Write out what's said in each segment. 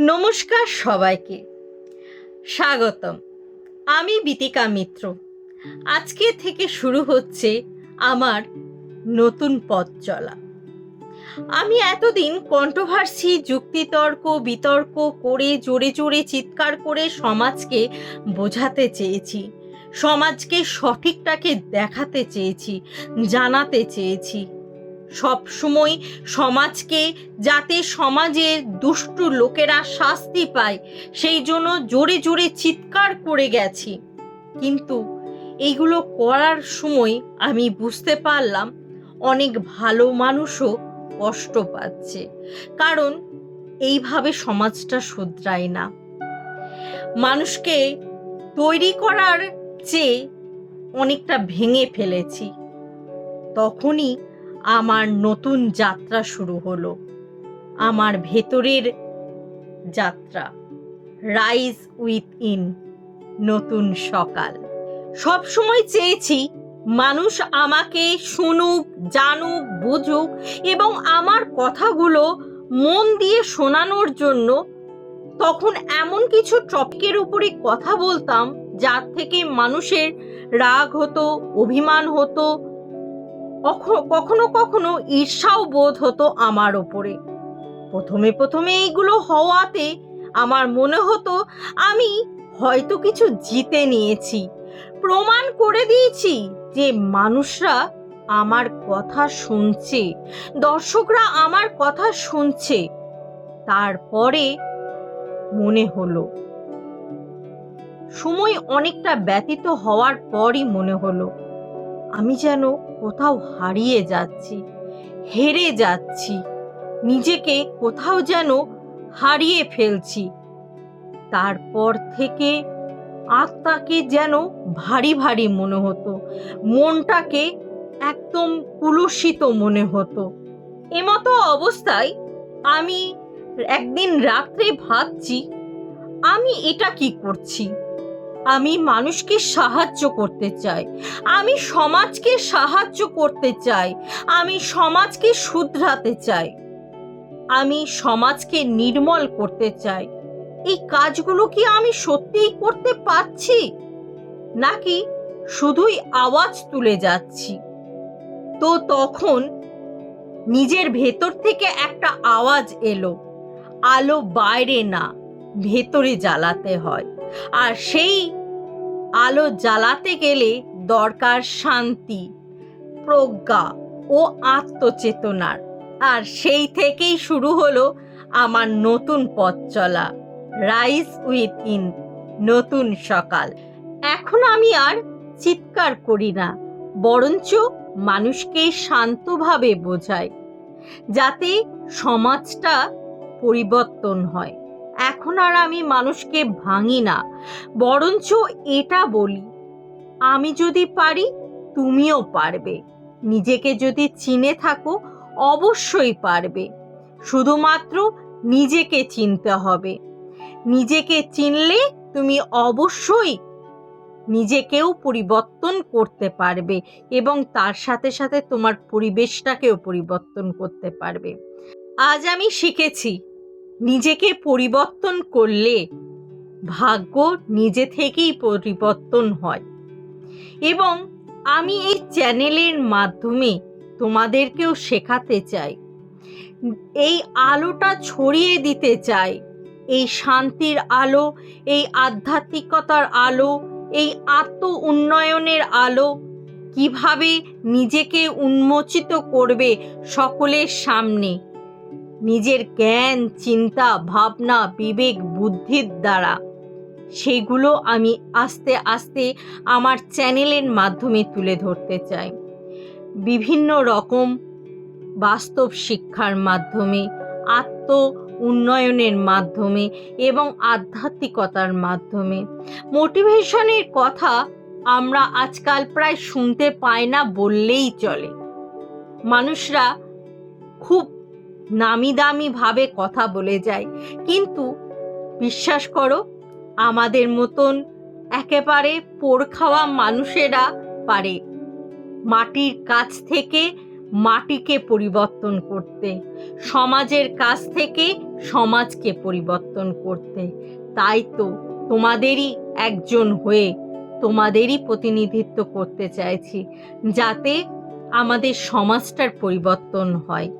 নমস্কার সবাইকে। স্বাগতম। আমি বিতিকা মিত্র। আজকে থেকে শুরু হচ্ছে আমার নতুন পথ চলা। আমি এতদিন কন্ট্রোভার্সি যুক্তিতর্ক, বিতর্ক করে, জোরে জোরে চিৎকার করে সমাজকে বোঝাতে চেয়েছি, সমাজকে সঠিকটাকে দেখাতে চেয়েছি, জানাতে চেয়েছি। সব সময় সমাজকে, যাতে সমাজের দুষ্টু লোকেরা শাস্তি পায়, সেই জন্য জোরে জোরে চিৎকার করে গেছি। কিন্তু এইগুলো করার সময় আমি বুঝতে পারলাম অনেক ভালো মানুষও কষ্ট পাচ্ছে। কারণ এইভাবে সমাজটা শুধরায় না। মানুষকে তৈরি করার চেয়ে অনেকটা ভেঙে ফেলেছি। তখনই আমার নতুন যাত্রা শুরু হলো। আমার ভেতরের যাত্রা। রাইজ উইথ ইন নতুন সকাল। সব সময় চেয়েছি মানুষ আমাকে শুনুক, জানুক, বুঝুক এবং আমার কথাগুলো মন দিয়ে শোনানোর জন্য তখন এমন কিছু টপিকের উপরে কথা বলতাম, যার থেকে মানুষের রাগ হতো, অভিমান হতো কখনো কখনো ঈর্ষাও বোধ হতো আমার ওপরে প্রথমে প্রথমে এইগুলো হওয়াতে আমার মনে হতো আমি হয়তো কিছু জিতে নিয়েছি, প্রমাণ করে দিয়েছি যে মানুষরা আমার কথা শুনছে, দর্শকরা আমার কথা শুনছে। তারপরে মনে হলো। সময় অনেকটা ব্যতীত হওয়ার পরই মনে হলো। আমি যেন কোথাও হারিয়ে যাচ্ছি, হেরে যাচ্ছি, নিজেকে কোথাও যেন হারিয়ে ফেলছি। তারপর থেকে আত্মাকে যেন ভারী ভারী মনে হতো, মনটাকে একদম কুলুষিত মনে হতো। এমতো অবস্থায় আমি একদিন রাত্রে ভাবছি, আমি এটা কি করছি? আমি মানুষকে সাহায্য করতে চাই। আমি সমাজকে সাহায্য করতে চাই। আমি সমাজকে শুধরাতে চাই। আমি সমাজকে নির্মল করতে চাই। এই কাজগুলো কি আমি সত্যিই করতে পারছি? নাকি শুধুই আওয়াজ তুলে যাচ্ছি? তো তখন নিজের ভেতর থেকে একটা আওয়াজ এলো। আলো বাইরে না। ভেতরে জ্বালাতে হয়। আর সেই আলো জ্বালাতে গেলে দরকার শান্তি, প্রজ্ঞা ও আত্মচেতনার। আর সেই থেকেই শুরু হলো আমার নতুন পথ চলা রাইস উইথ ইন, নতুন সকাল। এখন আমি আর চিৎকার করি না, বরঞ্চ মানুষকে শান্তভাবে বোঝাই, যাতে সমাজটা পরিবর্তন হয়। এখন আর আমি মানুষকে ভাঙি না, বরঞ্চ এটা বলি, আমি যদি পারি, তুমিও পারবে, নিজেকে যদি চিনে থাকো, অবশ্যই পারবে, শুধুমাত্র নিজেকে চিনতে হবে, নিজেকে চিনলে তুমি অবশ্যই নিজেকেও পরিবর্তন করতে পারবে এবং তার সাথে সাথে তোমার পরিবেশটাকেও পরিবর্তন করতে পারবে। আজ আমি শিখেছি নিজেকে পরিবর্তন করলে ভাগ্য নিজে থেকেই পরিবর্তন হয়। এবং আমি এই চ্যানেলের মাধ্যমে তোমাদেরকেও শেখাতে চাই। এই আলোটা ছড়িয়ে দিতে চাই। এই শান্তির আলো, এই আধ্যাত্মিকতার আলো, এই আত্ম উন্নয়নের আলো কীভাবে নিজেকে উন্মোচিত করবে সকলের সামনে। নিজের জ্ঞান, চিন্তা, ভাবনা, বিবেক, বুদ্ধির দ্বারা। সেগুলো আমি আস্তে আস্তে আমার চ্যানেলের মাধ্যমে তুলে ধরতে চাই। বিভিন্ন রকম বাস্তব শিক্ষার মাধ্যমে, আত্ম উন্নয়নের মাধ্যমে এবং আধ্যাত্মিকতার মাধ্যমে। মোটিভেশনের কথা আমরা আজকাল প্রায় শুনতে পাই না বললেই চলে। মানুষরা খুব নামি দামি ভাবে কথা বলে যায়। কিন্তু বিশ্বাস করো, আমাদের মতন একেবারে পোড় খাওয়া মানুষেরা পারে মাটির কাছ থেকে মাটিকে পরিবর্তন করতে, সমাজের কাছ থেকে সমাজকে পরিবর্তন করতে। তাই তো তোমাদেরই একজন হয়ে তোমাদেরই প্রতিনিধিত্ব করতে চাইছি, যাতে আমাদের সমাজটার পরিবর্তন হয়।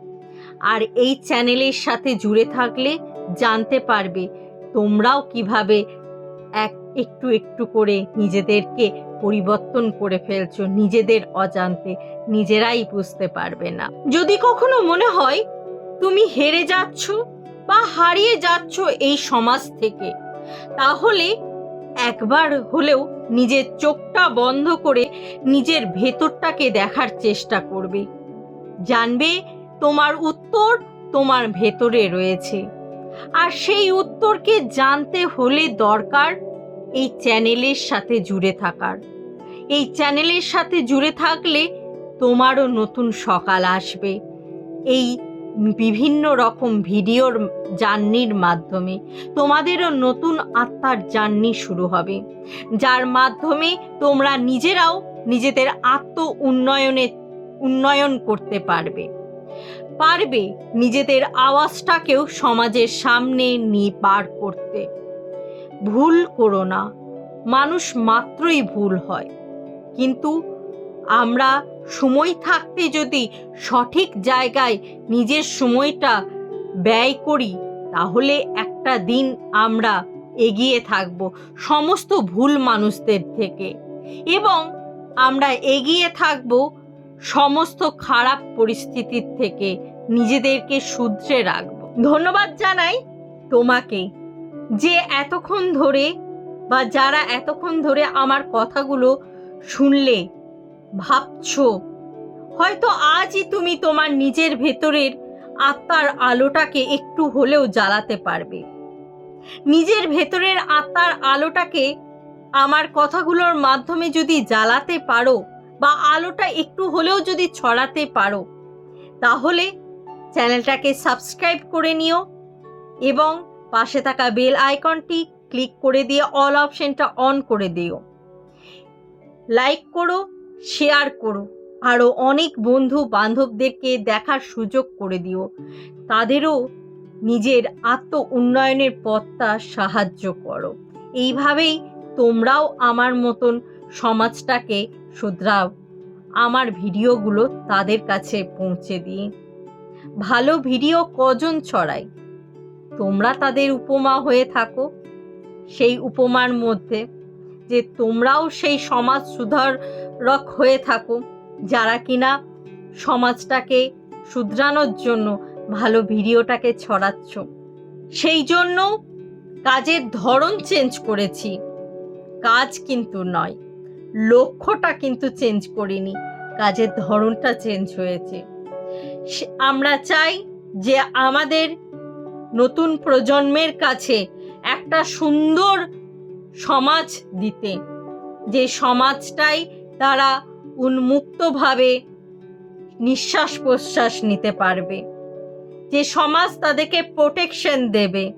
আর এই চ্যানেলের সাথে জুড়ে থাকলে জানতে পারবে তোমরাও কীভাবে এক একটু একটু করে নিজেদেরকে পরিবর্তন করে ফেলছো, নিজেদের অজান্তে। নিজেরাই বুঝতে পারবে না। যদি কখনো মনে হয় তুমি হেরে যাচ্ছ বা হারিয়ে যাচ্ছ এই সমাজ থেকে, তাহলে একবার হলেও নিজের চোখটা বন্ধ করে নিজের ভেতরটাকে দেখার চেষ্টা করবে। জানবে তোমার উত্তর তোমার ভেতরে রয়েছে। আর সেই উত্তরকে জানতে হলে দরকার এই চ্যানেলের সাথে জুড়ে থাকার। এই চ্যানেলের সাথে জুড়ে থাকলে তোমারও নতুন সকাল আসবে। এই বিভিন্ন রকম ভিডিওর জার্নির মাধ্যমে তোমাদেরও নতুন আত্মার জার্নি শুরু হবে। যার মাধ্যমে তোমরা নিজেরাও নিজেদের আত্ম উন্নয়নে উন্নয়ন করতে পারবে। পারবে নিজেদের আওয়াজটাকেও সমাজের সামনে নিয়ে পার করতে। ভুল করো না। মানুষ মাত্রই ভুল হয়। কিন্তু আমরা সময় থাকতে যদি সঠিক জায়গায় নিজের সময়টা ব্যয় করি, তাহলে একটা দিন আমরা এগিয়ে থাকব সমস্ত ভুল মানুষদের থেকে। এবং আমরা এগিয়ে থাকব সমস্ত খারাপ পরিস্থিতির থেকে নিজেদেরকে শুধরে রাখব। ধন্যবাদ জানাই তোমাকে যে এতক্ষণ ধরে বা যারা এতক্ষণ ধরে আমার কথাগুলো শুনলে ভাবছ, হয়তো আজই তুমি তোমার নিজের ভেতরের আত্মার আলোটাকে একটু হলেও জ্বালাতে পারবে। নিজের ভেতরের আত্মার আলোটাকে আমার কথাগুলোর মাধ্যমে যদি জ্বালাতে পারো বা আলোটা একটু হলেও যদি ছড়াতে পারো, তাহলে চ্যানেলটাকে সাবস্ক্রাইব করে নিও এবং পাশে থাকা বেল আইকনটি ক্লিক করে দিয়ে অল অপশনটা অন করে দিও। লাইক করো, শেয়ার করো আরও অনেক বন্ধু বান্ধবদেরকে দেখার সুযোগ করে দিও। তাদেরও নিজের আত্ম উন্নয়নের পথটা সাহায্য করো। এইভাবেই তোমরাও আমার মতন সমাজটাকে শুধরাও আমার ভিডিওগুলো তাদের কাছে পৌঁছে দিয়ে ভালো ভিডিও কজন ছড়ায়? তোমরা তাদের উপমা হয়ে থাকো। সেই উপমার মধ্যে যে তোমরাও সেই সমাজ সুধারক হয়ে থাকো, যারা কিনা সমাজটাকে শুধরানোর জন্য ভালো ভিডিওটাকে ছড়াচ্ছ। সেই জন্য কাজের ধরন চেঞ্জ করেছি। কাজ কিন্তু নয়। লক্ষ্যটা কিন্তু চেঞ্জ করিনি, কাজের ধরনটা চেঞ্জ হয়েছে। আমরা চাই যে আমাদের নতুন প্রজন্মের কাছে একটা সুন্দর সমাজ দিতে, যে সমাজটাই তারা উন্মুক্তভাবে নিঃশ্বাস প্রশ্বাস নিতে পারবে। যে সমাজ তাদেরকে প্রোটেকশন দেবে।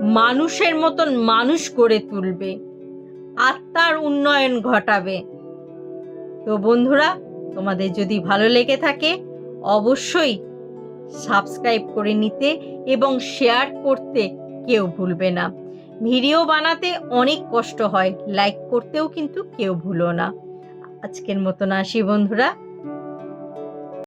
মানুষের মতন মানুষ করে তুলবে। আত্মার উন্নয়ন ঘটাবে। তো বন্ধুরা, তোমাদের যদি ভালো লেগে থাকে, অবশ্যই সাবস্ক্রাইব করে নিতে এবং শেয়ার করতে কেউ ভুলবে না। ভিডিও বানাতে অনেক কষ্ট হয়, লাইক করতেও কিন্তু কেউ ভুলো না। আজকের মতন আসি বন্ধুরা।